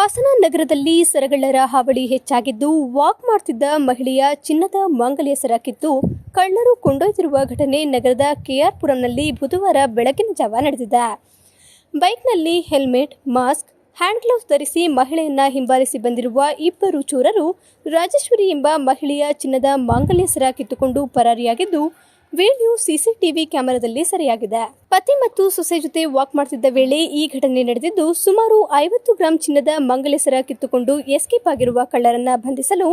ಹಾಸನ ನಗರದಲ್ಲಿ ಸರಗಳ್ಳರ ಹಾವಳಿ ಹೆಚ್ಚಾಗಿದ್ದು, ವಾಕ್ ಮಾಡ್ತಿದ್ದ ಮಹಿಳೆಯ ಚಿನ್ನದ ಮಾಂಗಲ್ಯ ಸರ ಕಿತ್ತು ಕಳ್ಳರು ಕೊಂಡೊಯ್ದಿರುವ ಘಟನೆ ನಗರದ ಕೆಆರ್ಪುರಂನಲ್ಲಿ ಬುಧವಾರ ಬೆಳಗಿನ ಜಾವ ನಡೆದಿದೆ. ಬೈಕ್ನಲ್ಲಿ ಹೆಲ್ಮೆಟ್, ಮಾಸ್ಕ್, ಹ್ಯಾಂಡ್ ಗ್ಲೌಸ್ ಧರಿಸಿ ಮಹಿಳೆಯನ್ನ ಹಿಂಬಾಲಿಸಿ ಬಂದಿರುವ ಇಬ್ಬರು ಚೋರರು ರಾಜೇಶ್ವರಿ ಎಂಬ ಮಹಿಳೆಯ ಚಿನ್ನದ ಮಾಂಗಲ್ಯ ಸರ ಕಿತ್ತುಕೊಂಡು ಪರಾರಿಯಾಗಿದ್ದು ವಿಡಿಯೋ ಸಿಸಿಟಿವಿ ಕ್ಯಾಮೆರಾದಲ್ಲಿ ಸೆರೆಯಾಗಿದೆ. ಪತಿ ಮತ್ತು ಸೊಸೆ ಜೊತೆ ವಾಕ್ ಮಾಡ್ತಿದ್ದ ವೇಳೆ ಈ ಘಟನೆ ನಡೆದಿದ್ದು, ಸುಮಾರು ಐವತ್ತು ಗ್ರಾಂ ಚಿನ್ನದ ಮಂಗಲೇಸರ ಕಿತ್ತುಕೊಂಡು ಎಸ್ಕೇಪ್ ಆಗಿರುವ ಕಳ್ಳರನ್ನ ಬಂಧಿಸಲು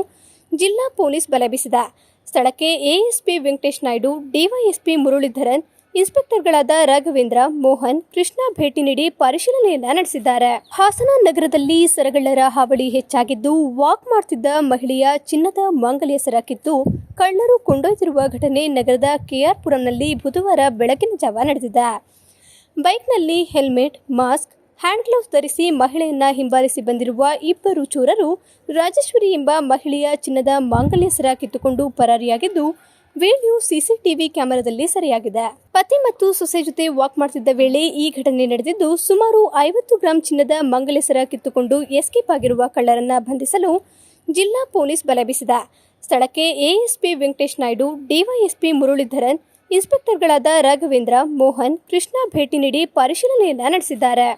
ಜಿಲ್ಲಾ ಪೊಲೀಸ್ ಬಲ ಬೀಸಿದೆ. ಸ್ಥಳಕ್ಕೆ ಎಎಸ್ಪಿ ವೆಂಕಟೇಶ್ ನಾಯ್ಡು, ಡಿವೈಎಸ್ಪಿ ಮುರಳೀಧರನ್ ಇನ್ಸ್ಪೆಕ್ಟರ್ಗಳಾದ ರಾಘವೇಂದ್ರ, ಮೋಹನ್, ಕೃಷ್ಣ ಭೇಟಿ ನೀಡಿ ಪರಿಶೀಲನೆಯನ್ನ ನಡೆಸಿದ್ದಾರೆ. ಹಾಸನ ನಗರದಲ್ಲಿ ಸರಗಳ್ಳರ ಹಾವಳಿ ಹೆಚ್ಚಾಗಿದ್ದು, ವಾಕ್ ಮಾಡ್ತಿದ್ದ ಮಹಿಳೆಯ ಚಿನ್ನದ ಮಾಂಗಲ್ಯ ಸರ ಕಿತ್ತು ಕಳ್ಳರು ಕೊಂಡೊಯ್ದಿರುವ ಘಟನೆ ನಗರದ ಕೆಆರ್ಪುರಂನಲ್ಲಿ ಬುಧವಾರ ಬೆಳಗಿನ ಜಾವ ನಡೆದಿದೆ. ಬೈಕ್ನಲ್ಲಿ ಹೆಲ್ಮೆಟ್, ಮಾಸ್ಕ್, ಹ್ಯಾಂಡ್ ಗ್ಲೌಸ್ ಧರಿಸಿ ಮಹಿಳೆಯನ್ನ ಹಿಂಬಾಲಿಸಿ ಬಂದಿರುವ ಇಬ್ಬರು ಚೋರರು ರಾಜೇಶ್ವರಿ ಎಂಬ ಮಹಿಳೆಯ ಚಿನ್ನದ ಮಾಂಗಲ್ಯ ಸರ ಕಿತ್ತುಕೊಂಡು ಪರಾರಿಯಾಗಿದ್ದು ವಿಡಿಯೋ ಸಿಸಿಟಿವಿ ಕ್ಯಾಮೆರಾದಲ್ಲಿ ಸೆರೆಯಾಗಿದೆ. ಪತಿ ಮತ್ತು ಸೊಸೆ ಜೊತೆ ವಾಕ್ ಮಾಡ್ತಿದ್ದ ವೇಳೆ ಈ ಘಟನೆ ನಡೆದಿದ್ದು, ಸುಮಾರು ಐವತ್ತು ಗ್ರಾಂ ಚಿನ್ನದ ಮಂಗಲೇಸರ ಕಿತ್ತುಕೊಂಡು ಎಸ್ಕೇಪ್ ಆಗಿರುವ ಕಳ್ಳರನ್ನ ಬಂಧಿಸಲು ಜಿಲ್ಲಾ ಪೊಲೀಸ್ ಬಲ ಬೀಸಿದೆ. ಸ್ಥಳಕ್ಕೆ ಎಎಸ್ಪಿ ವೆಂಕಟೇಶ್ ನಾಯ್ಡು, ಡಿವೈಎಸ್ಪಿ ಮುರಳೀಧರನ್, ಇನ್ಸ್ಪೆಕ್ಟರ್ಗಳಾದ ರಾಘವೇಂದ್ರ ಮೋಹನ್, ಕೃಷ್ಣ ಭೇಟಿ ನೀಡಿ ಪರಿಶೀಲನೆಯನ್ನ ನಡೆಸಿದ್ದಾರೆ.